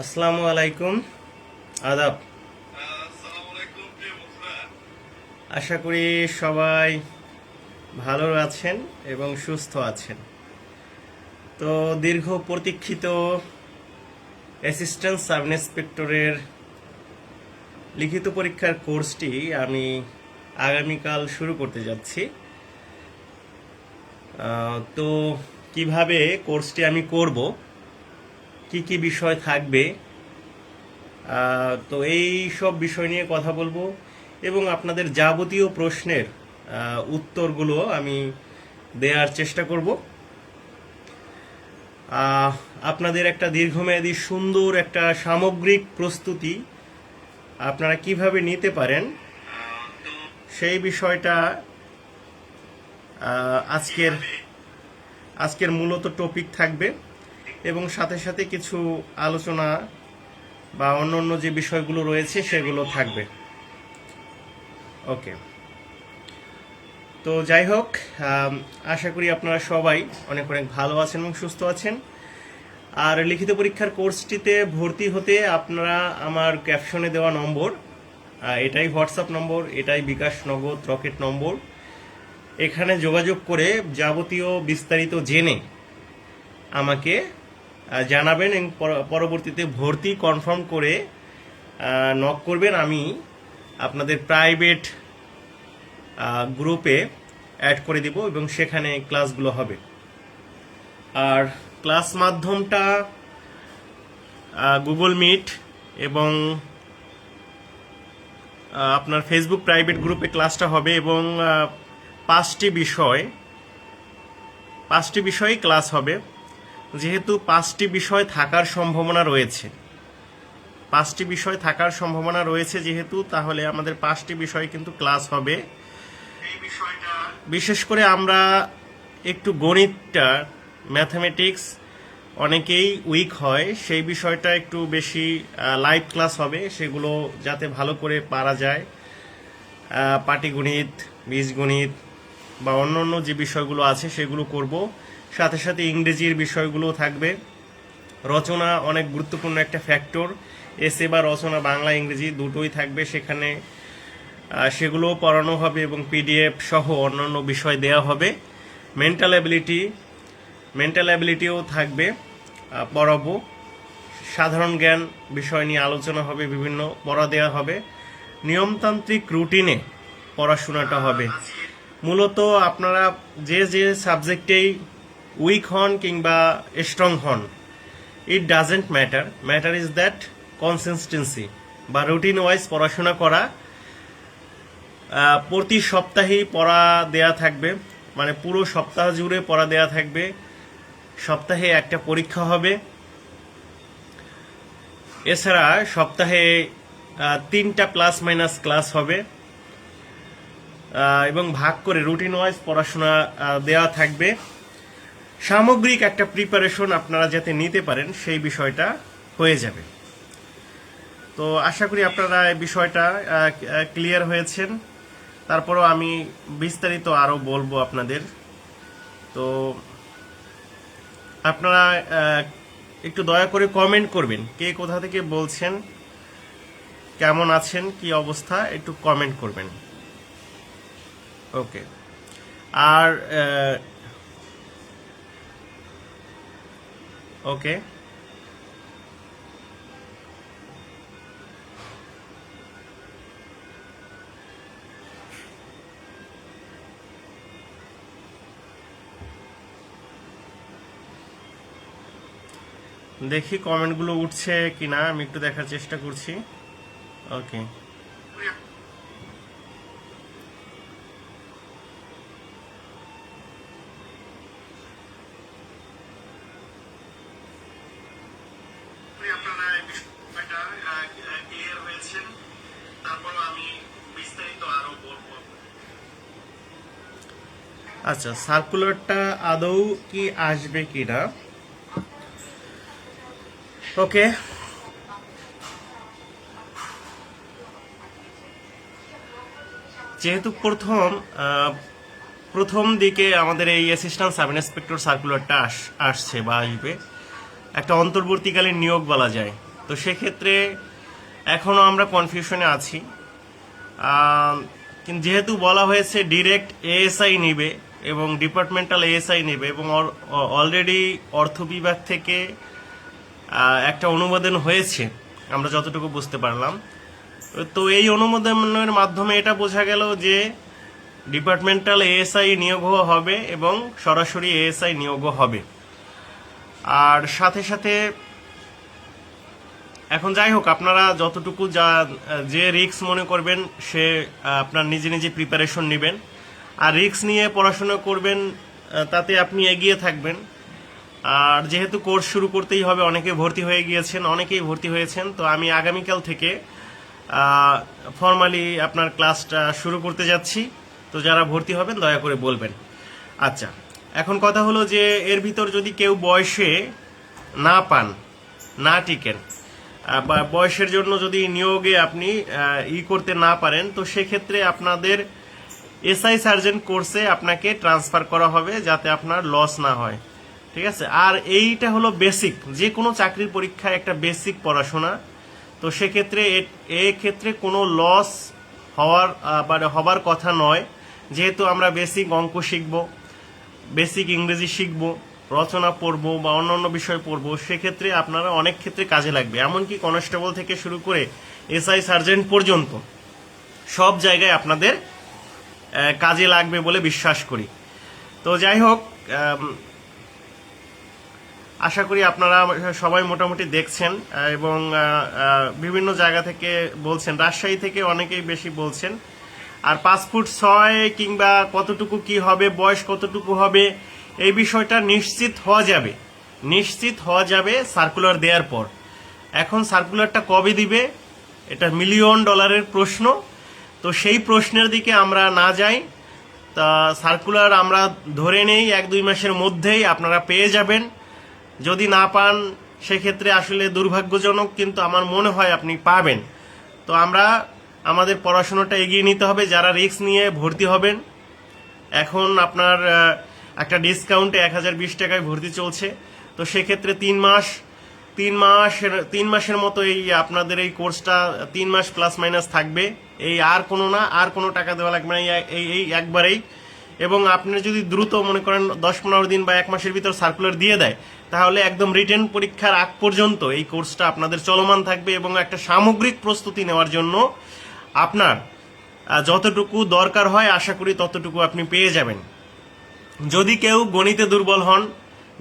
আসসালামু আলাইকুম। আদাব। আশা করি সবাই ভালো আছেন এবং সুস্থ আছেন। তো দীর্ঘ প্রতীক্ষিত অ্যাসিস্ট্যান্ট সাব ইন্সপেক্টরের লিখিত পরীক্ষার কোর্সটি আমি আগামীকাল শুরু করতে যাচ্ছি। তো কীভাবে কোর্সটি আমি করব? কি কি বিষয় থাকবে তো এই সব বিষয় নিয়ে কথা বলব। এবং আপনাদের যাবতীয় প্রশ্নের উত্তরগুলো আমি দেওয়ার চেষ্টা করব। আপনাদের একটা দীর্ঘমেয়াদী সুন্দর একটা সামগ্রিক প্রস্তুতি আপনারা কীভাবে নিতে পারেন, সেই বিষয়টা আজকের আজকের মূলত টপিক থাকবে। এবং সাথে সাথে কিছু আলোচনা বা অন্য অন্য যে বিষয়গুলো রয়েছে সেগুলো থাকবে। ওকে। তো যাই হোক আশা করি আপনারা সবাই অনেক অনেক ভালো আছেন এবং সুস্থ আছেন। আর লিখিত পরীক্ষার কোর্সটিতে ভর্তি হতে আপনারা আমার ক্যাপশনে দেওয়া নম্বর এটাই হোয়াটসঅ্যাপ নম্বর, এটাই বিকাশ নগদ রকেট নম্বর। এখানে যোগাযোগ করে যাবতীয় বিস্তারিত জেনে আমাকে জানাবেন এবং পর- পরবর্তীতে ভর্তি কনফার্ম করে নক করবেন। আমি আপনাদের প্রাইভেট গ্রুপে অ্যাড করে দিব এবং সেখানে ক্লাসগুলো হবে। আর ক্লাস মাধ্যমটা গুগল মিট এবং আপনার ফেসবুক প্রাইভেট গ্রুপে ক্লাসটা হবে এবং পাঁচটি বিষয়, পাঁচটি বিষয়ে ক্লাস হবে। যেহেতু পাঁচটি বিষয় থাকার সম্ভাবনা রয়েছে। পাঁচটি বিষয় থাকার সম্ভাবনা রয়েছে যেহেতু তাহলে আমাদের পাঁচটি বিষয় কিন্তু ক্লাস হবে। বিশেষ করে আমরা একটু গণিতটা ম্যাথামেটিক্স অনেকেই উইক হয় সেই বিষয়টা একটু বেশি লাইভ ক্লাস হবে সেগুলো যাতে ভালো করে পারা যায়। পাটিগণিত বীজগণিত বা অন্য অন্য যে বিষয়গুলো আছে সেগুলো করব। সাথে সাথে ইংরেজির বিষয়গুলো থাকবে। রচনা অনেক গুরুত্বপূর্ণ একটা ফ্যাক্টর এসে বা রচনা বাংলা, ইংরেজি দুটোই থাকবে সেখানে। সেগুলোও পড়ানো হবে এবং পিডিএফ সহ অন্যান্য বিষয় দেওয়া হবে। মেন্টাল অ্যাবিলিটি মেন্টাল অ্যাবিলিটিও থাকবে। পড়াবো। সাধারণ জ্ঞান বিষয় নিয়ে আলোচনা হবে, বিভিন্ন পড়া দেওয়া হবে। নিয়মতান্ত্রিক রুটিনে পড়াশোনাটা হবে। মূলত আপনারা যে যে সাবজেক্টেই উইক হন কিংবা স্ট্রং হন it doesn't matter matter is that consistency বা রুটিন ওয়াইজ পড়াশোনা করা প্রতি সপ্তাহেই পড়া দেয়া থাকবে মানে পুরো সপ্তাহ জুড়ে পড়া দেয়া থাকবে, সপ্তাহে একটা পরীক্ষা হবে। এছাড়া সপ্তাহে তিনটা প্লাস মাইনাস ক্লাস হবে এবং ভাগ করে রুটিন ওয়াইজ পড়াশোনা দেওয়া থাকবে। সামগ্রিক একটা প্রিপারেশন আপনারা যাতে নিতে পারেন, সেই বিষয়টা হয়ে যাবে। তো আশা করি আপনারা এই বিষয়টা ক্লিয়ার হয়েছেন। তারপরও আমি বিস্তারিত আরও বলব আপনাদের। তো আপনারা একটু দয়া করে কমেন্ট করবেন, কে কোথা থেকে বলছেন, কেমন আছেন, কি অবস্থা, একটু কমেন্ট করবেন। ওকে আর ওকে দেখি কমেন্টগুলো উঠছে কিনা আমি একটু দেখার চেষ্টা করছি। ওকে আপনারা এই বিষয়টা ক্লিয়ার হয়েছেন তারপর আমি বিস্তারিত আরও বলব আচ্ছা সার্কুলারটা আদৌ কি আসবে কি না ওকে যেহেতু প্রথম প্রথম দিকে আমাদের এই অ্যাসিস্ট্যান্ট সাব ইন্সপেক্টর সার্কুলারটা আস, আসছে বা আসবে, একটা অন্তর্বর্তীকালীন নিয়োগ বলা যায়। তো সেক্ষেত্রে এখনও আমরা কনফিউশনে আছি। যেহেতু বলা হয়েছে ডিরেক্ট এএসআই নিবে এবং ডিপার্টমেন্টাল এএসআই নেবে এবং অলরেডি অর্থ বিভাগ থেকে একটা অনুমোদন হয়েছে। আমরা যতটুকু বুঝতে পারলাম। তো এই অনুমোদনের মাধ্যমে এটা বোঝা গেল যে ডিপার্টমেন্টাল এএসআই নিয়োগও হবে এবং সরাসরি এএসআই নিয়োগও হবে। আর সাথে সাথে, এখন যাই হোক, আপনারা যতটুকু যা, যে রিক্স মনে করবেন, সে আপনার নিজে নিজে প্রিপারেশন নেবেন। আর রিক্স নিয়ে পড়াশোনা করবেন তাতে আপনি এগিয়ে থাকবেন। আর যেহেতু কোর্স শুরু করতেই হবে, অনেকে ভর্তি হয়ে গিয়েছেন, অনেকেই ভর্তি হয়েছেন, তো আমি আগামীকাল থেকে ফর্মালি আপনার ক্লাসটা শুরু করতে যাচ্ছি। তো যারা ভর্তি হবেন, দয়া করে বলবেন। আচ্ছা এখন কথা হলো যে এর ভিতর যদি কেউ বয়সে না পান, না টিকেন বা বয়সের জন্য যদি নিয়োগে আপনি ই করতে না পারেন, তো সেক্ষেত্রে আপনাদের এসআই সার্জেন্ট কোর্সে আপনাকে ট্রান্সফার করা হবে যাতে আপনার লস না হয়। ঠিক আছে? আর এইটা হলো বেসিক। যে কোনো চাকরির পরীক্ষায় একটা বেসিক পড়াশোনা। তো সেক্ষেত্রে এ- এক্ষেত্রে কোনো লস হওয়ার মানে হবার কথা নয়। যেহেতু আমরা বেসিক অঙ্ক শিখব, বেসিক ইংরেজি শিখব, রচনা পড়ব বা অন্যান্য বিষয় পড়ব, সেক্ষেত্রে আপনারা অনেক ক্ষেত্রে কাজে লাগবে। এমনকি কনস্টেবল থেকে শুরু করে এসআই সার্জেন্ট পর্যন্ত সব জায়গায় আপনাদের কাজে লাগবে বলে বিশ্বাস করি। তো যাই হোক আশা করি আপনারা সবাই মোটামুটি দেখছেন এবং বিভিন্ন জায়গা থেকে বলছেন, রাজশাহী থেকে অনেকেই বেশি বলছেন, আর পাঁচ ফুট ছয় কিংবা কতটুকু কি হবে, বয়স কতটুকু হবে, এই বিষয়টা নিশ্চিত হওয়া যাবে। নিশ্চিত হওয়া যাবে সার্কুলার দেওয়ার পর। এখন সার্কুলারটা কবে দিবে, এটা মিলিয়ন ডলারের প্রশ্ন। তো সেই প্রশ্নের দিকে আমরা না যাই, তা সার্কুলার আমরা ধরে নেই, এক দুই মাসের মধ্যেই আপনারা পেয়ে যাবেন। যদি না পান, সেক্ষেত্রে আসলে দুর্ভাগ্যজনক কিন্তু আমার মনে হয় আপনি পাবেন। তো আমরা আমাদের পড়াশোনাটা এগিয়ে নিতে হবে, যারা রিস্ক নিয়ে ভর্তি হবেন। এখন আপনার একটা ডিসকাউন্টে এক হাজার বিশ টাকায় ভর্তি চলছে। তো সেক্ষেত্রে তিন মাস তিন মাসের তিন মাসের মতো এই আপনাদের এই কোর্সটা তিন মাস প্লাস মাইনাস থাকবে। এই আর কোনো না, আর কোনো টাকা দেওয়া লাগবে না এই- এই একবারেই। এবং আপনি যদি দ্রুত মনে করেন দশ পনেরো দিন বা এক মাসের ভিতর সার্কুলার দিয়ে দেয়, তাহলে একদম রিটেন পরীক্ষার আগ পর্যন্ত এই কোর্সটা আপনাদের চলমান থাকবে এবং একটা সামগ্রিক প্রস্তুতি নেওয়ার জন্য আপনার যতটুকু দরকার হয়, আশা করি ততটুকু আপনি পেয়ে যাবেন। যদি কেউ গণিতে দুর্বল হন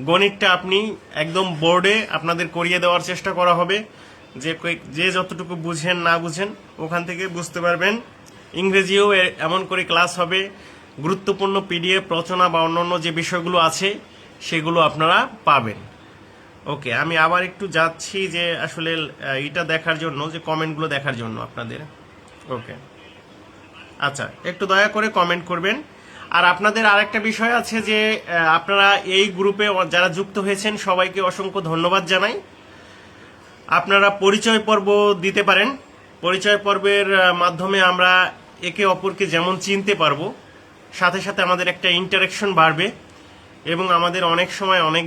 গণিতটা আপনি একদম বোর্ডে আপনাদের করিয়ে দেওয়ার চেষ্টা করা হবে। যে যে যতটুকু বুঝেন, না বুঝেন, ওখান থেকে বুঝতে পারবেন। ইংরেজিও এমন করে ক্লাস হবে। গুরুত্বপূর্ণ পিডিএফ রচনা বা অন্যান্য যে বিষয়গুলো আছে, সেগুলো আপনারা পাবেন। ওকে, আমি আবার একটু যাচ্ছি যে আসলে এটা দেখার জন্য, যে কমেন্টগুলো দেখার জন্য আপনাদের। ওকে। আচ্ছা একটু দয়া করে কমেন্ট করবেন। আর আপনাদের আরেকটা বিষয় আছে যে আপনারা এই গ্রুপে যারা যুক্ত হয়েছেন, সবাইকে অসংখ্য ধন্যবাদ জানাই। আপনারা পরিচয় পর্ব দিতে পারেন। পরিচয় পর্বের মাধ্যমে আমরা একে অপরকে যেমন চিনতে পারব, সাথে সাথে আমাদের একটা ইন্টারাকশন বাড়বে এবং আমাদের অনেক সময় অনেক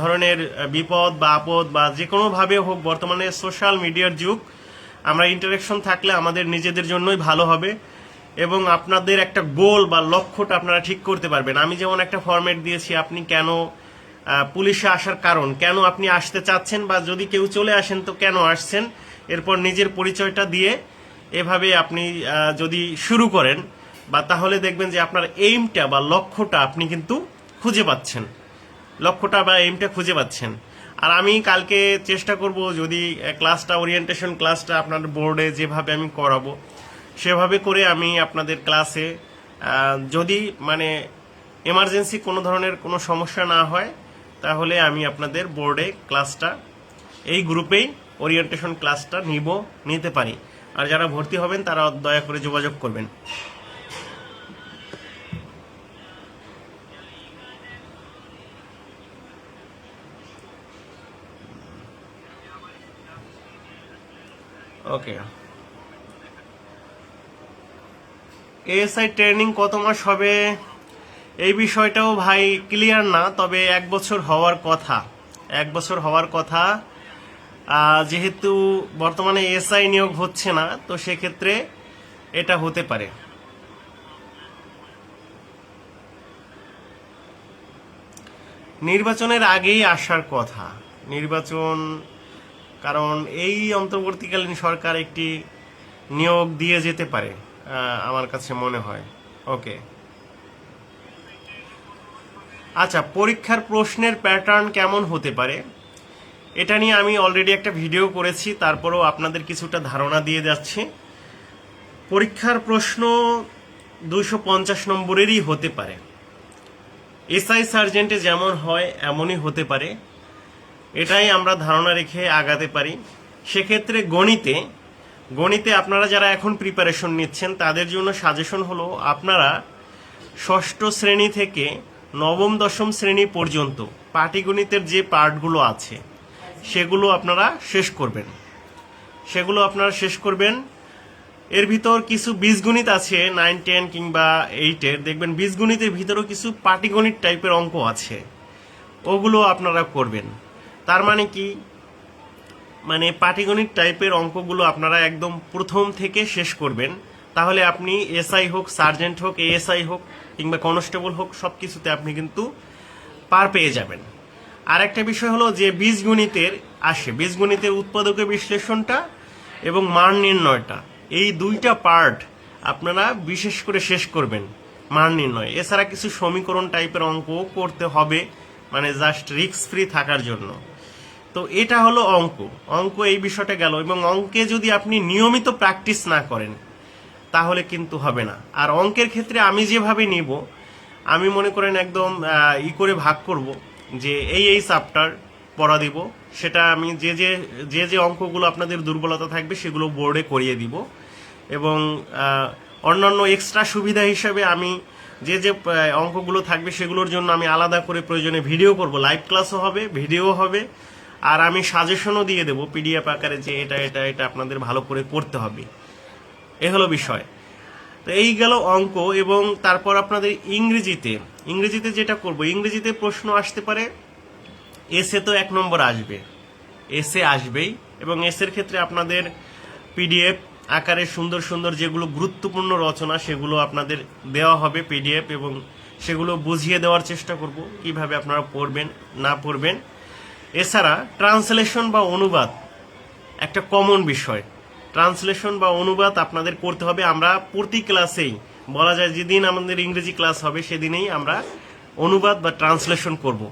ধরনের বিপদ বা আপদ বা যে কোনোভাবে হোক, বর্তমানে সোশ্যাল মিডিয়ার যুগ, আমরা ইন্টারাকশন থাকলে আমাদের নিজেদের জন্যই ভালো হবে। এবং আপনাদের একটা গোল বা লক্ষ্যটা আপনারা ঠিক করতে পারবেন। আমি যেমন একটা ফরম্যাট দিয়েছি, আপনি কেন পুলিশে আসার কারণ, কেন আপনি আসতে চাচ্ছেন বা যদি কেউ চলে আসেন তো কেন আসছেন, এরপর নিজের পরিচয়টা দিয়ে এভাবে আপনি যদি শুরু করেন বা তাহলে দেখবেন যে আপনার এইমটা বা লক্ষ্যটা আপনি কিন্তু খুঁজে পাচ্ছেন। লক্ষ্যটা বা এইমটা খুঁজে পাচ্ছেন। আর আমি কালকে চেষ্টা করব যদি ক্লাসটা ওরিয়েন্টেশন ক্লাসটা আপনার বোর্ডে যেভাবে আমি করাবো সেভাবে করে আমি আপনাদের ক্লাসে যদি মানে এমার্জেন্সি কোনো ধরনের কোনো সমস্যা না হয়, তাহলে আমি আপনাদের বোর্ডে ক্লাসটা এই গ্রুপেই ওরিয়েন্টেশন ক্লাসটা নিব, নিতে পারি। আর যারা ভর্তি হবেন, তারা দয়া করে যোগাযোগ করবেন। ওকে এএসআই ট্রেনিং কত মাস হবে? এই বিষয়টাও ভাই ক্লিয়ার না, তবে এক বছর হওয়ার কথা। এক বছর হওয়ার কথা। যেহেতু বর্তমানে এসআই নিয়োগ হচ্ছে না, তো সেক্ষেত্রে এটা হতে পারে। নির্বাচনের আগেই আসার কথা। নির্বাচন, কারণ এই অন্তর্বর্তীকালীন সরকার একটি নিয়োগ দিয়ে যেতে পারে। আমার কাছে মনে হয়। ওকে। আচ্ছা পরীক্ষার প্রশ্নের প্যাটার্ন কেমন হতে পারে? এটা নিয়ে আমি অলরেডি একটা ভিডিও করেছি, তারপরেও আপনাদের কিছুটা ধারণা দিয়ে যাচ্ছি। পরীক্ষার প্রশ্ন দুশো পঞ্চাশ নম্বরেরই হতে পারে। এসআই সার্জেন্টে যেমন হয়, এমনই হতে পারে। এটাই আমরা ধারণা রেখে আগাতে পারি। সেক্ষেত্রে গণিতে গণিতে আপনারা যারা এখন প্রিপারেশন নিচ্ছেন, তাদের জন্য সাজেশন হলো আপনারা ষষ্ঠ শ্রেণি থেকে নবম, দশম শ্রেণি পর্যন্ত পাটিগণিতের যে পার্টগুলো আছে, সেগুলো আপনারা শেষ করবেন। সেগুলো আপনারা শেষ করবেন। এর ভিতর কিছু বীজগণিত আছে নাইন টেন কিংবা এইটের দেখবেন বীজগণিতের ভিতরেও কিছু পাটিগণিত টাইপের অঙ্ক আছে। ওগুলো আপনারা করবেন। তার মানে কি? মানে পাটিগণিত টাইপের অঙ্কগুলো আপনারা একদম প্রথম থেকে শেষ করবেন। তাহলে আপনি এসআই হোক সার্জেন্ট হোক এএসআই হোক, কিংবা কনস্টেবল হোক সব কিছুতে আপনি কিন্তু পার পেয়ে যাবেন। আর একটা বিষয় হলো যে বীজগণিতের আসে, বীজগণিতের উৎপাদকের বিশ্লেষণটা এবং মান নির্ণয়টা। এই দুইটা পার্ট আপনারা বিশেষ করে শেষ করবেন মান নির্ণয়। এছাড়া কিছু সমীকরণ টাইপের অঙ্কও করতে হবে মানে জাস্ট রিস্ক ফ্রি থাকার জন্য। তো এটা হলো অঙ্ক। অঙ্ক এই বিষয়টা গেল এবং অঙ্কে যদি আপনি নিয়মিত প্র্যাকটিস না করেন, তাহলে কিন্তু হবে না। আর অঙ্কের ক্ষেত্রে আমি যেভাবে নিব, আমি মনে করেন একদম ই করে ভাগ করব যে এই এই চাপ্টার পড়া দিব, সেটা আমি যে যে যে যে অঙ্কগুলো আপনাদের দুর্বলতা থাকবে সেগুলো বোর্ডে করিয়ে দিব এবং অন্যান্য এক্সট্রা সুবিধা হিসাবে আমি যে যে অঙ্কগুলো থাকবে সেগুলোর জন্য আমি আলাদা করে প্রয়োজনে ভিডিও করব। লাইভ ক্লাসও হবে ভিডিও হবে আর আমি সাজেশনও দিয়ে দেবো পিডিএফ আকারে যে এটা এটা এটা আপনাদের ভালো করে করতে হবে। এ হলো বিষয়। তো এই গেল অঙ্ক এবং তারপর আপনাদের ইংরেজিতে ইংরেজিতে যেটা করব, ইংরেজিতে প্রশ্ন আসতে পারে এসে তো এক নম্বর আসবে। এসে আসবেই এবং এসের ক্ষেত্রে আপনাদের পিডিএফ আকারে সুন্দর সুন্দর যেগুলো গুরুত্বপূর্ণ রচনা, সেগুলো আপনাদের দেওয়া হবে পিডিএফ এবং সেগুলো বুঝিয়ে দেওয়ার চেষ্টা করব, কীভাবে আপনারা পড়বেন, না পড়বেন। এছাড়া ট্রান্সলেশন বা অনুবাদ একটা কমন বিষয়। ট্রান্সলেশন বা অনুবাদ আপনাদের করতে হবে। আমরা প্রতি ক্লাসেই, বলা যায় যেদিন আমাদের ইংরেজি ক্লাস হবে, সেদিনেই আমরা অনুবাদ বা ট্রান্সলেশন করব।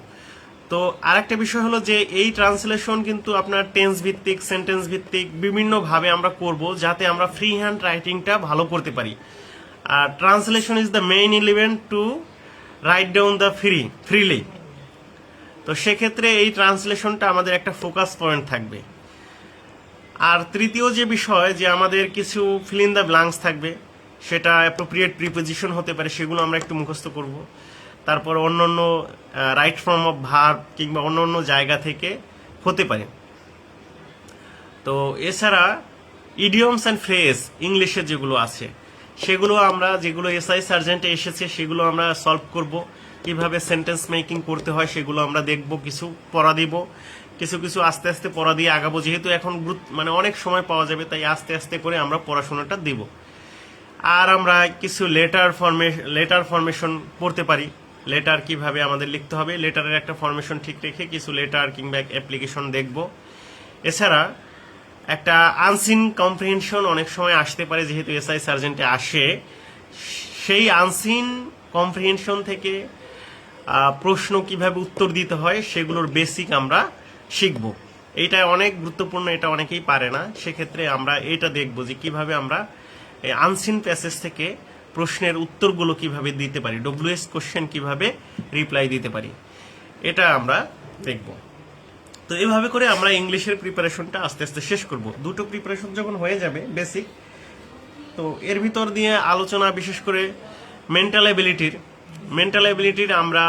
তো আরেকটা বিষয় হলো যে, এই ট্রান্সলেশন কিন্তু আপনার টেন্স ভিত্তিক সেন্টেন্স ভিত্তিক বিভিন্নভাবে আমরা করব যাতে আমরা ফ্রি হ্যান্ড রাইটিংটা ভালো করতে পারি। আর translation is the main element to write down the free, freely. তো সেক্ষেত্রে এই ট্রান্সলেশনটা আমাদের একটা ফোকাস পয়েন্ট থাকবে। আর তৃতীয় যে বিষয়, যে আমাদের কিছু ফিল ইন দ্য ব্লাঙ্কস থাকবে, সেটা অ্যাপ্রোপ্রিয়েট প্রিপোজিশন হতে পারে, সেগুলো আমরা একটু মুখস্থ করব। তারপর অন্য অন্য রাইট ফর্ম অফ ভার্ব কিংবা অন্য অন্য জায়গা থেকে হতে পারে। তো এছাড়া ইডিয়মস অ্যান্ড ফ্রেজ ইংলিশে যেগুলো আছে, সেগুলো আমরা, যেগুলো এসআই সার্জেন্টে এসেছে, সেগুলো আমরা সলভ করব। কীভাবে সেন্টেন্স মেকিং করতে হয় সেগুলো আমরা দেখব, কিছু পড়া দিব। কিছু কিছু আস্তে আস্তে পড়া দিয়ে আগাবো, যেহেতু এখন মানে অনেক সময় পাওয়া যাবে, তাই আস্তে আস্তে করে আমরা পড়াশোনাটা দিব। আর আমরা কিছু লেটার ফর্মে লেটার ফরমেশন পড়তে পারি। লেটার কীভাবে আমাদের লিখতে হবে লেটারের একটা ফরমেশন ঠিক রেখে কিছু লেটার কিংবা অ্যাপ্লিকেশন দেখব। এছাড়া একটা আনসিন কম্প্রিহেনশন অনেক সময় আসতে পারে, যেহেতু এসআই সার্জেন্টে আসে। সেই আনসিন কম্প্রিহেনশন থেকে প্রশ্ন কীভাবে উত্তর দিতে হয় সেগুলোর বেসিক আমরা শিখব। এইটা অনেক গুরুত্বপূর্ণ, এটা অনেকেই পারে না। সেক্ষেত্রে আমরা এটা দেখব যে কীভাবে আমরা আনসিন প্যাসেজ থেকে প্রশ্নের উত্তরগুলো কীভাবে দিতে পারি ডব্লিউএস কোশ্চেন কীভাবে রিপ্লাই দিতে পারি, এটা আমরা দেখব। তো এভাবে করে আমরা ইংলিশের প্রিপারেশনটা আস্তে আস্তে শেষ করব। দুটো প্রিপারেশন যখন হয়ে যাবে বেসিক তো এর ভিতর দিয়ে আলোচনা বিশেষ করে মেন্টাল অ্যাবিলিটির মেন্টাল অ্যাবিলিটির আমরা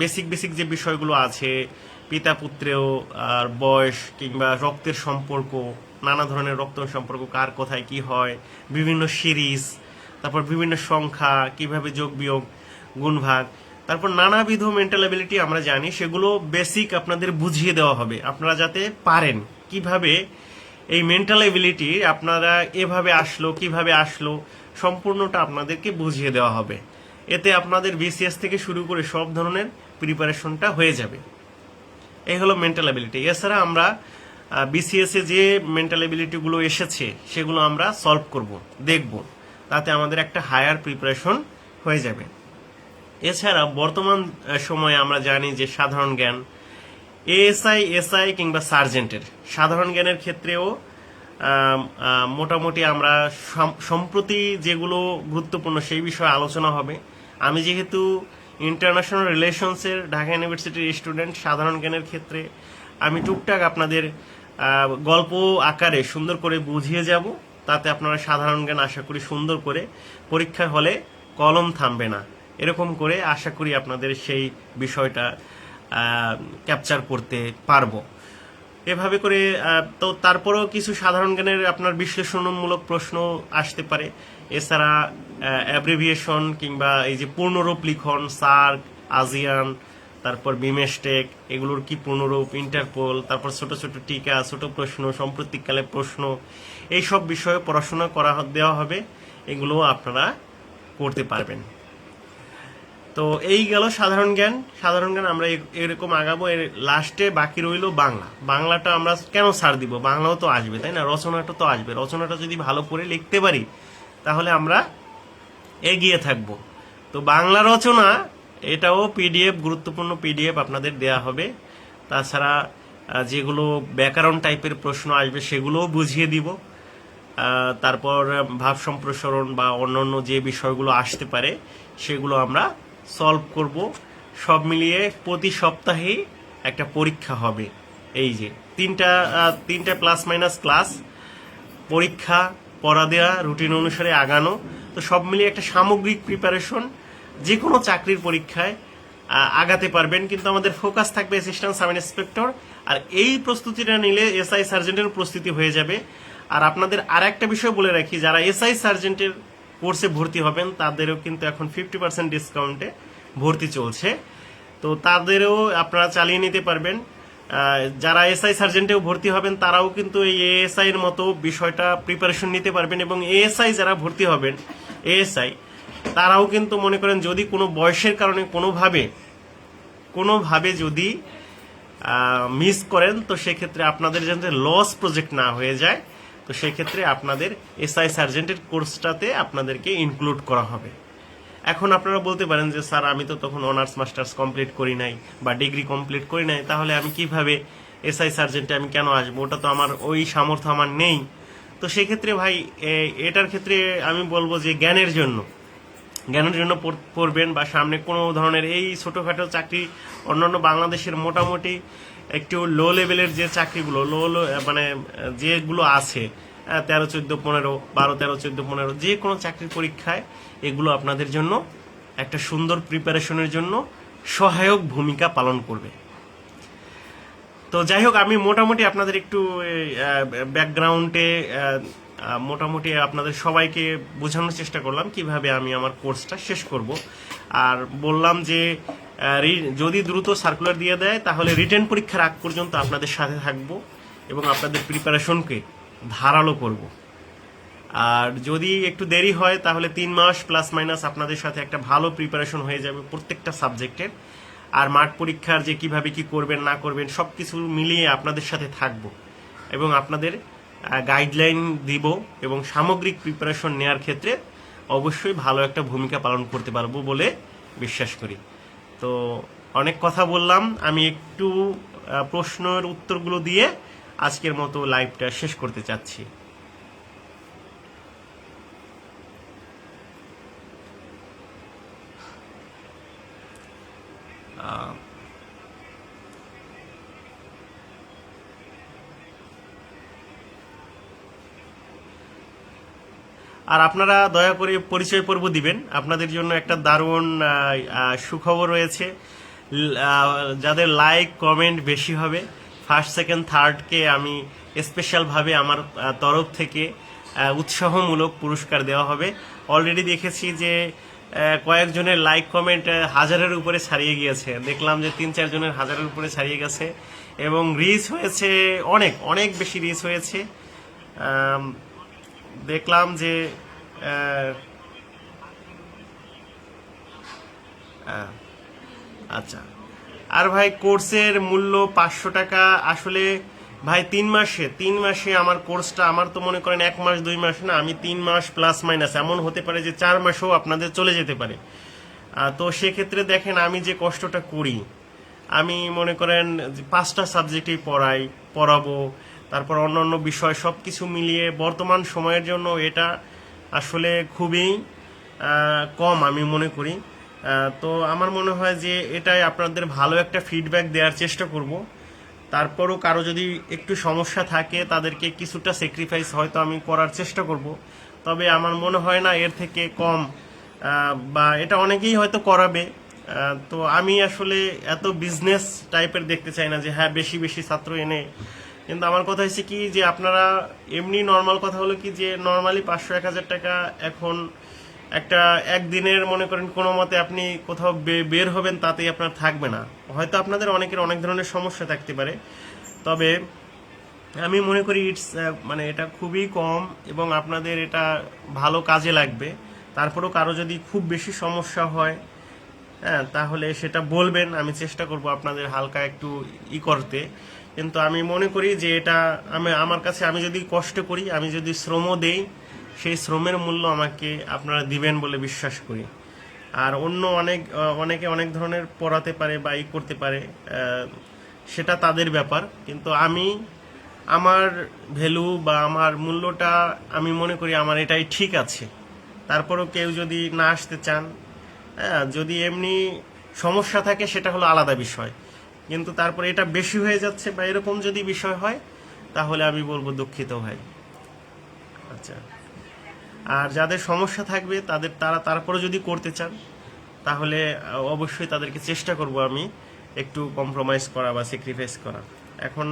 বেসিক বেসিক যে বিষয়গুলো আছে, পিতা পুত্রেও, আর বয়স কিংবা রক্তের সম্পর্ক, নানা ধরনের রক্ত সম্পর্ক, কার কোথায় কি হয়, বিভিন্ন সিরিজ, তারপর বিভিন্ন সংখ্যা, কীভাবে যোগ, বিয়োগ, গুণভাগ, তারপর নানাবিধ মেন্টাল অ্যাবিলিটি আমরা জানি, সেগুলো বেসিক আপনাদের বুঝিয়ে দেওয়া হবে। আপনারা যাতে পারেন কীভাবে এই মেন্টাল অ্যাবিলিটি আপনারা এভাবে আসলো, কীভাবে আসলো, সম্পূর্ণটা আপনাদেরকে বুঝিয়ে দেওয়া হবে। এতে আপনাদের বিসিএস থেকে শুরু করে সব ধরনের প্রিপারেশনটা হয়ে যাবে। এই হলো মেন্টাল অ্যাবিলিটি এছাড়া আমরা বিসিএস যে মেন্টাল অ্যাবিলিটিগুলো এসেছে, সেগুলো আমরা সলভ করব, দেখব। তাতে আমাদের একটা হায়ার প্রিপারেশন হয়ে যাবে। এছাড়া বর্তমান সময়ে আমরা জানি যে সাধারণ জ্ঞান এএসআই এসআই কিংবা সার্জেন্টের, সাধারণ জ্ঞানের ক্ষেত্রেও মোটামুটি আমরা সম্প্রতি যেগুলো গুরুত্বপূর্ণ সেই বিষয়ে আলোচনা হবে। আমি যেহেতু ইন্টারন্যাশনাল রিলেশনসের ঢাকা ইউনিভার্সিটির স্টুডেন্ট সাধারণ জ্ঞানের ক্ষেত্রে, আমি টুকটাক আপনাদের গল্প আকারে সুন্দর করে বুঝিয়ে যাব। তাতে আপনারা সাধারণ জ্ঞান আশা করি সুন্দর করে পরীক্ষা হলে কলম থামবে না। এরকম করে আশা করি আপনাদের সেই বিষয়টা ক্যাপচার করতে পারব। এভাবে করে তো তারপরেও কিছু সাধারণ জ্ঞানের আপনার বিশ্লেষণমূলক প্রশ্ন আসতে পারে। এছাড়া অ্যাব্রিভিয়েশন কিংবা এই যে পূর্ণরূপ লিখন, সার্ক, আজিয়ান, তারপর বিমেস্টেক এগুলোর কি পূর্ণরূপ, ইন্টারপোল, তারপর ছোট ছোট টিকা, ছোট প্রশ্ন, সাম্প্রতিককালে প্রশ্ন এই সব বিষয়ে পড়াশোনা করা দেওয়া হবে, এগুলো আপনারা করতে পারবেন। তো এই গেল সাধারণ জ্ঞান। সাধারণ জ্ঞান আমরা এরকম আগাবো, এর লাস্টে বাকি রইল বাংলা। বাংলাটা আমরা কেন ছাড় দিব? বাংলাও তো আসবে, তাই না? রচনাটা তো আসবে। রচনাটা যদি ভালো করে লিখতে পারি তাহলে আমরা এগিয়ে থাকব। তো বাংলা রচনা, এটাও পিডিএফ গুরুত্বপূর্ণ পিডিএফ আপনাদের দেয়া হবে। তাছাড়া যেগুলো ব্যাকরণ টাইপের প্রশ্ন আসবে সেগুলোও বুঝিয়ে দিব। তারপর ভাব সম্প্রসারণ বা অন্যান্য যে বিষয়গুলো আসতে পারে, সেগুলো আমরা সলভ করব। সব মিলিয়ে প্রতি সপ্তাহেই একটা পরীক্ষা হবে। এই যে, তিনটা তিনটা প্লাস মাইনাস ক্লাস পরীক্ষা পড়া দেওয়া রুটিন অনুসারে আগানো। তো সব মিলিয়ে একটা সামগ্রিক প্রিপারেশন যে কোনো চাকরির পরীক্ষায় আগাতে পারবেন। কিন্তু আমাদের ফোকাস থাকবে অ্যাসিস্ট্যান্ট সাব ইন্সপেক্টর আর এই প্রস্তুতিটা নিলে এসআই সার্জেন্টের প্রস্তুতি হয়ে যাবে। আর আপনাদের আর একটা বিষয় বলে রাখি, যারা এসআই সার্জেন্টের কোর্সে ভর্তি হবেন, তাদেরও কিন্তু এখন ফিফটি পার্সেন্ট ডিসকাউন্টে ভর্তি চলছে। তো তাদেরও আপনারা চালিয়ে নিতে পারবেন। যারা এসআই সার্জেন্টেও ভর্তি হবেন, তারাও কিন্তু এই এএসআই এর মতো বিষয়টা প্রিপারেশন নিতে পারবেন এবং এএসআই যারা ভর্তি হবেন, এএসআই, তারাও কিন্তু মনে করেন যদি কোনো বয়সের কারণে কোনোভাবে কোনোভাবে যদি মিস করেন, তো সেক্ষেত্রে আপনাদের যাতে লস প্রজেক্ট না হয়ে যায়, তো সেক্ষেত্রে আপনাদের এসআই সার্জেন্টের কোর্সটাতে আপনাদেরকে ইনক্লুড করা হবে। এখন আপনারা বলতে পারেন যে, স্যার, আমি তো তখন অনার্স, মাস্টার্স কমপ্লিট করি নাই বা ডিগ্রি কমপ্লিট করি নাই, তাহলে আমি কীভাবে এসআই সার্জেন্টে আমি কেন আসব? ওটা তো আমার ওই সামর্থ্য আমার নেই। তো সেক্ষেত্রে ভাই এটার ক্ষেত্রে আমি বলব যে, জ্ঞানের জন্য। জ্ঞানের জন্য পড়- পড়বেন বা সামনে কোনো ধরনের এই ছোটোখাটো চাকরি, অন্যান্য বাংলাদেশের মোটামুটি একটু লো লেভেলের যে চাকরিগুলো লো মানে যেগুলো আছে তেরো, চোদ্দ, পনেরো, বারো, তেরো, চোদ্দ, পনেরো, যে কোনো চাকরির পরীক্ষায় এগুলো আপনাদের জন্য একটা সুন্দর প্রিপারেশনের জন্য সহায়ক ভূমিকা পালন করবে। তো যাই হোক, আমি মোটামুটি আপনাদের একটু ব্যাকগ্রাউন্ডে মোটামুটি আপনাদের সবাইকে বোঝানোর চেষ্টা করলাম কীভাবে আমি আমার কোর্সটা শেষ করব। আর বললাম যে যদি দ্রুত সার্কুলার দিয়ে দেয়, তাহলে রিটার্ন পরীক্ষার আগ পর্যন্ত আপনাদের সাথে থাকব এবং আপনাদের প্রিপারেশনকে ধারালো করব। আর যদি একটু দেরি হয়, তাহলে তিন মাস প্লাস মাইনাস আপনাদের সাথে একটা ভালো প্রিপারেশন হয়ে যাবে প্রত্যেকটা সাবজেক্টের আর মাঠ পরীক্ষার যে কীভাবে কি করবেন, না করবেন সব কিছু মিলিয়ে আপনাদের সাথে থাকব এবং আপনাদের গাইডলাইন দিব এবং সামগ্রিক প্রিপারেশন নেওয়ার ক্ষেত্রে অবশ্যই ভালো একটা ভূমিকা পালন করতে পারব বলে বিশ্বাস করি। তো অনেক কথা বললাম। আমি একটু প্রশ্নের উত্তরগুলো দিয়ে আজকের মতো লাইভটা শেষ করতে চাচ্ছি। আর আপনারা দয়া করে পরিচয় পর্ব দিবেন। আপনাদের জন্য একটা দারুণ সুখবর রয়েছে। যাদের লাইক কমেন্ট বেশি হবে। ফার্স্ট সেকেন্ড থার্ডকে আমি স্পেশালভাবে আমার তরফ থেকে উৎসাহমূলক পুরস্কার দেওয়া হবে। অলরেডি দেখেছি যে কয়েকজনের লাইক কমেন্ট হাজারের উপরে ছাড়িয়ে গিয়েছে। দেখলাম যে তিন চারজনের হাজারের উপরে ছাড়িয়ে গেছে এবং রিচ হয়েছে অনেক অনেক বেশি রিচ হয়েছে। দেখলাম যে আচ্ছা। আর ভাই কোর্সের মূল্য পাঁচশো টাকা। আসলে ভাই তিন মাসে তিন মাসে আমার কোর্সটা, আমার তো মনে করেন এক মাস, দুই মাস না, আমি তিন মাস প্লাস মাইনাস এমন হতে পারে যে চার মাসেও আপনাদের চলে যেতে পারে। তো সেক্ষেত্রে দেখেন আমি যে কষ্টটা করি, আমি মনে করেন পাঁচটা সাবজেক্টেই পড়াই, পড়াবো, তারপর অন্য অন্য বিষয় সব কিছু মিলিয়ে বর্তমান সময়ের জন্য এটা আসলে খুবই কম আমি মনে করি। তো আমার মনে হয় যে এটাই আপনাদের ভালো একটা ফিডব্যাক দেওয়ার চেষ্টা করব। তারপরও কারও যদি একটু সমস্যা থাকে, তাদেরকে কিছুটা স্যাক্রিফাইস হয়তো আমি করার চেষ্টা করব। তবে আমার মনে হয় না এর থেকে কম বা এটা অনেকেই হয়তো করাবে। তো আমি আসলে এত বিজনেস টাইপের দেখতে চাই না যে হ্যাঁ বেশি বেশি ছাত্র এনে। কিন্তু আমার কথা হচ্ছে কি যে, আপনারা এমনি নর্মাল কথা হলো কি যে নর্মালি পাঁচশো, এক হাজার টাকা এখন একটা একদিনের, মনে করেন, কোনো মতে আপনি কোথাও বের হবেন তাতেই আপনার থাকবে না। হয়তো আপনাদের অনেকের অনেক ধরনের সমস্যা থাকতে পারে। তবে আমি মনে করি ইটস মানে এটা খুবই কম এবং আপনাদের এটা ভালো কাজে লাগবে। তারপরেও কারও যদি খুব বেশি সমস্যা হয় হ্যাঁ তাহলে সেটা বলবেন। আমি চেষ্টা করব আপনাদের হালকা একটু ই করতে। কিন্তু আমি মনে করি যে এটা আমি, আমার কাছে আমি যদি কষ্ট করি, আমি যদি শ্রম দেই সেই শ্রমের মূল্য আমাকে আপনারা দিবেন বলে বিশ্বাস করি। আর অন্য অনেক অনেকে অনেক ধরনের পড়াতে পারে বা ই করতে পারে সেটা তাদের ব্যাপার। কিন্তু আমি আমার ভ্যালু বা আমার মূল্যটা আমি মনে করি আমার এটাই ঠিক আছে। তারপরও কেউ যদি না আসতে চান হ্যাঁ যদি এমনি সমস্যা থাকে সেটা হলো আলাদা বিষয়। কিন্তু তারপরে এটা বেশি হয়ে যাচ্ছে বা এরকম যদি বিষয় হয়, তাহলে আমি বলব দুঃখিত ভাই। আচ্ছা। আর যাদের সমস্যা থাকবে, তাদের তারা তারপরে যদি করতে চান, তাহলে অবশ্যই তাদেরকে চেষ্টা করব আমি একটু কম্প্রোমাইজ করা বা স্যাক্রিফাইস করা। এখন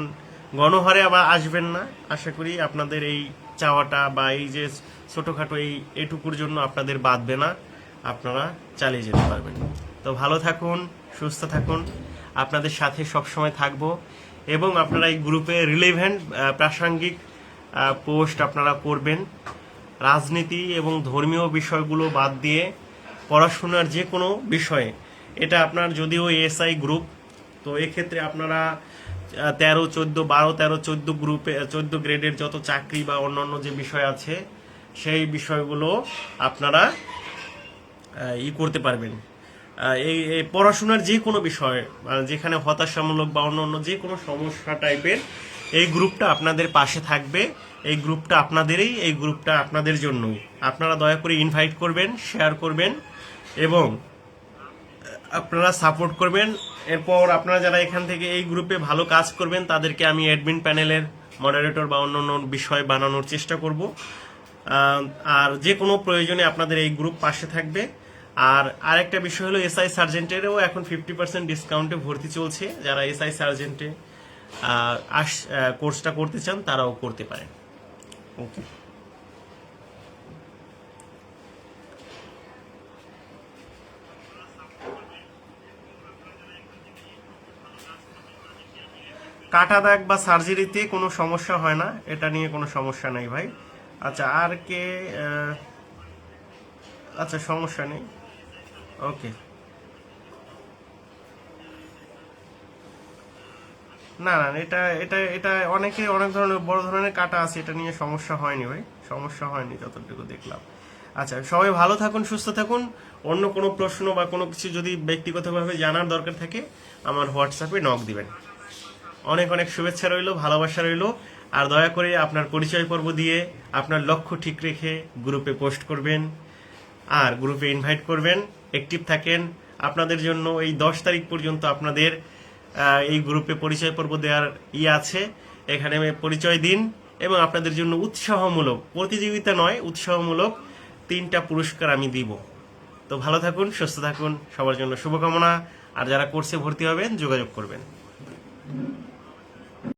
গণহারে আবার আসবেন না, আশা করি আপনাদের এই চাওয়াটা বা এই যে ছোটোখাটো এই এটুকুর জন্য আপনাদের বাঁধবে না, আপনারা চালিয়ে যেতে পারবেন। তো ভালো থাকুন, সুস্থ থাকুন, আপনাদের সাথে সবসময় থাকব এবং আপনারা এই গ্রুপে রিলেভেন্ট প্রাসঙ্গিক পোস্ট আপনারা করবেন। রাজনীতি এবং ধর্মীয় বিষয়গুলো বাদ দিয়ে পড়াশোনার যে কোনো বিষয়ে এটা আপনার যদিও এসআই গ্রুপ তো এক্ষেত্রে আপনারা তেরো চোদ্দ বারো তেরো চোদ্দ গ্রুপে চোদ্দ গ্রেডের যত চাকরি বা অন্যান্য যে বিষয় আছে সেই বিষয়গুলো আপনারা ই করতে পারবেন। এই পড়াশোনার যে কোনো বিষয় আহ, যেখানে হতাশামূলক বা অন্য অন্য যে কোনো সমস্যা টাইপের এই গ্রুপটা আপনাদের পাশে থাকবে। এই গ্রুপটা আপনাদেরই, এই গ্রুপটা আপনাদের জন্যই। আপনারা দয়া করে ইনভাইট করবেন শেয়ার করবেন এবং আপনারা সাপোর্ট করবেন। এরপর আপনারা যারা এখান থেকে এই গ্রুপে ভালো কাজ করবেন, তাদেরকে আমি অ্যাডমিন প্যানেলের মডারেটর বা অন্য অন্য বিষয় বানানোর চেষ্টা করব। আর যে কোনো প্রয়োজনে আপনাদের এই গ্রুপ পাশে থাকবে। আর আরেকটা বিষয় হলো এসআই সার্জেন্টেরও এখন ফিফটি পার্সেন্ট ডিসকাউন্টে ভর্তি চলছে। যারা এসআই সার্জেন্টে আস কোর্সটা করতে চান, তারাও করতে পারেন। ওকে কাটা দাগ বা সার্জারিতে কোনো সমস্যা হয় না, এটা নিয়ে কোনো সমস্যা নেই ভাই। আচ্ছা আর কে আচ্ছা সমস্যা নেই। ওকে না না, এটা এটা এটা অনেকে অনেক ধরনের, বড় ধরনের কাটা আছে, এটা নিয়ে সমস্যা হয়নি ভাই, সমস্যা হয়নি যতটুকু দেখলাম। আচ্ছা সবাই ভালো থাকুন, সুস্থ থাকুন। অন্য কোনো প্রশ্ন বা কোনো কিছু যদি ব্যক্তিগতভাবে জানার দরকার থাকে, আমার হোয়াটসঅ্যাপে নক দিবেন। অনেক অনেক শুভেচ্ছা রইল, ভালোবাসা রইল, আর দয়া করে আপনার পরিচয় পর্ব দিয়ে আপনার লক্ষ্য ঠিক রেখে গ্রুপে পোস্ট করবেন, আর গ্রুপে ইনভাইট করবেন অ্যাক্টিভ থাকেন। আপনাদের জন্য এই দশ তারিখ পর্যন্ত আপনাদের এই গ্রুপে পরিচয় পর্ব দেওয়ার ই আছে। এখানে পরিচয় দিন এবং আপনাদের জন্য উৎসাহমূলক, প্রতিযোগিতা নয়, উৎসাহমূলক তিনটা পুরস্কার আমি দিব। তো ভালো থাকুন, সুস্থ থাকুন, সবার জন্য শুভকামনা। আর যারা কোর্সে ভর্তি হবেন, যোগাযোগ করবেন।